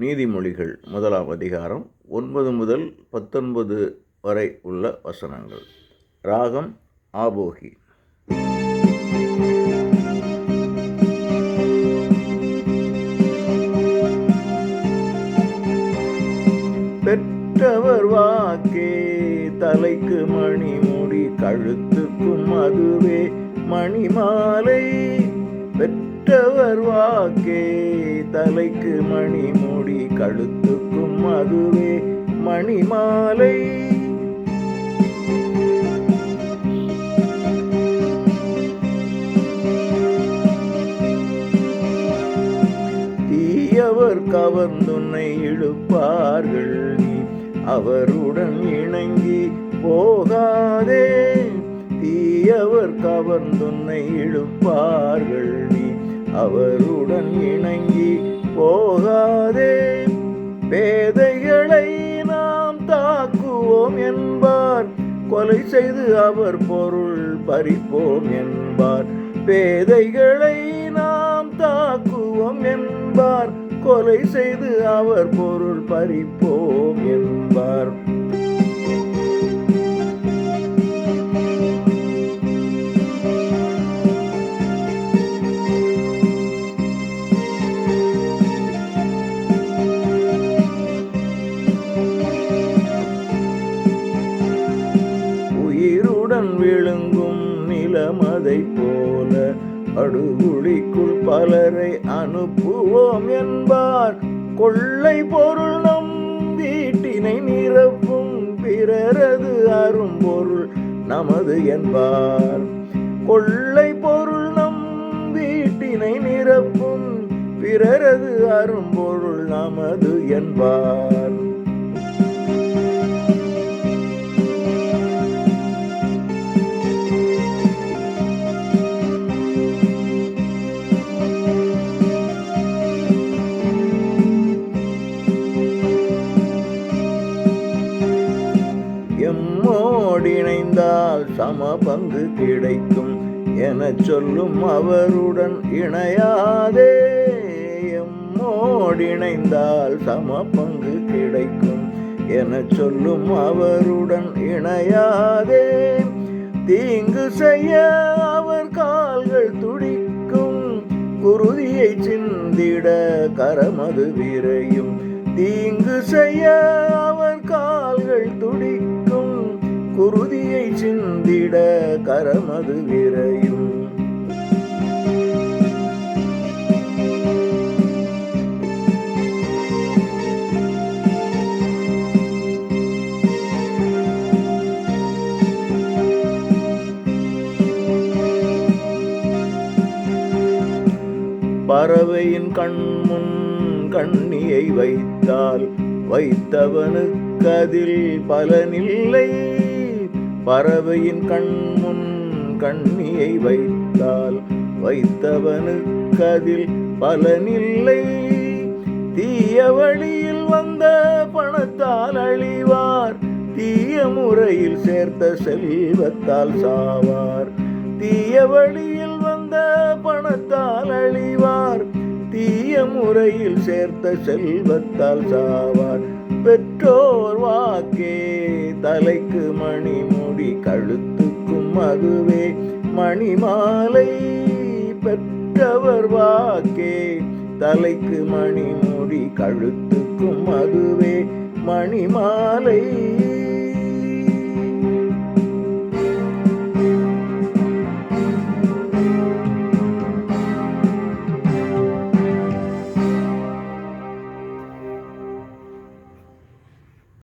நீதிமொழிகள் முதலாம் அதிகாரம் ஒன்பது முதல் பத்தொன்பது வரை உள்ள வசனங்கள். ராகம் ஆபோகி. பெற்றவர் வாக்கே தலைக்கு மணிமுடி கழுத்துக்கும் அதுவே மணிமாலை. பெற்றவர் வாக்கே தலைக்கு மணிமுடி கழுத்துக்கும் அதுவே மணிமாலை. தீயவர் கவர்ந்துன்னை இழுப்பார்கள் நீ அவருடன் இணங்கி போகாதே. தீயவர் கவர்ந்துன்னை இழுப்பார்கள் அவருடன் இணங்கி போகாதே. பேதைகளை நாம் தாக்குவோம் என்பார். கொலை செய்து அவர் பொருள் பறிப்போம் என்பார். பேதைகளை நாம் தாக்குவோம் என்பார். கொலை செய்து அவர் பொருள் பறிப்போம் என்பார். உடன் விழுங்கும் நிலமதை போல படுகுழிக்குள் பலரை அனுப்புவோம் என்பார். கொள்ளை பொருள் நம் வீட்டினை நிரப்பும் பிறரது அரும்பொருள் நமது என்பார். கொள்ளை பொருள் நம் வீட்டினை நிரப்பும் பிறரது அரும்பொருள் நமது என்பார். நம்மோடிணைந்தால் சம பங்கு கிடைக்கும் எனச் சொல்லும் அவருடன் இணையாதே. எம்மோடிணைந்தால் சம பங்கு கிடைக்கும் எனச் சொல்லும் அவருடன் இணையாதே. தீங்கு செய்ய அவர் கால்கள் துடிக்கும் குருதியை சிந்திட கரமது விரையும். தீங்கு செய்ய அவர் கால்கள் துடிக்கும் குருதியை சிந்திட கரமது விரையும். பறவையின் கண்முன் கண்ணியை வைத்தால் வைத்தவனுக்கு அதில் பலனில்லை. பறவையின் கண்முன் கண்ணியை வைத்தால் வைத்தவனுக்கு அதில் பலனில்லை. தீய வழியில் வந்த பணத்தால் அழிவார். தீய முறையில் சேர்த்த செல்வத்தால் சாவார். தீய வழியில் வந்த பணத்தால் அழிவார். தீய முறையில் சேர்த்த செல்வத்தால் சாவார். பெற்றோர் வாக்கே தலைக்கு மணிமுடி கழுத்துக்கும் அதுவே மணிமாலை பெற்றவர் வாக்கே. தலைக்கு மணிமுடி கழுத்துக்கும் அதுவே மணிமாலை